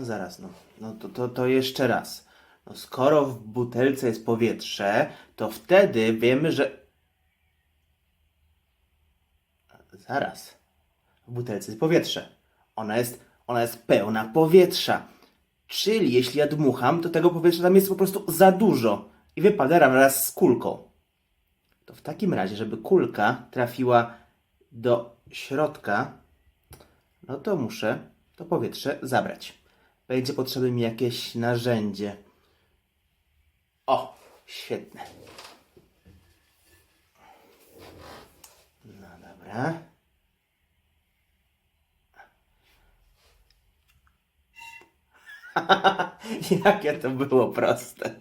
Zaraz, no. No to, to, to jeszcze raz. No skoro w butelce jest powietrze, to wtedy wiemy, że... Zaraz. W butelce jest powietrze. Ona jest, ona jest pełna powietrza. Czyli jeśli ja dmucham, to tego powietrza tam jest po prostu za dużo i wypada wraz z kulką. To w takim razie, żeby kulka trafiła do środka, no to muszę to powietrze zabrać. Będzie potrzebne mi jakieś narzędzie. O, świetne. No dobra. Jakie to było proste.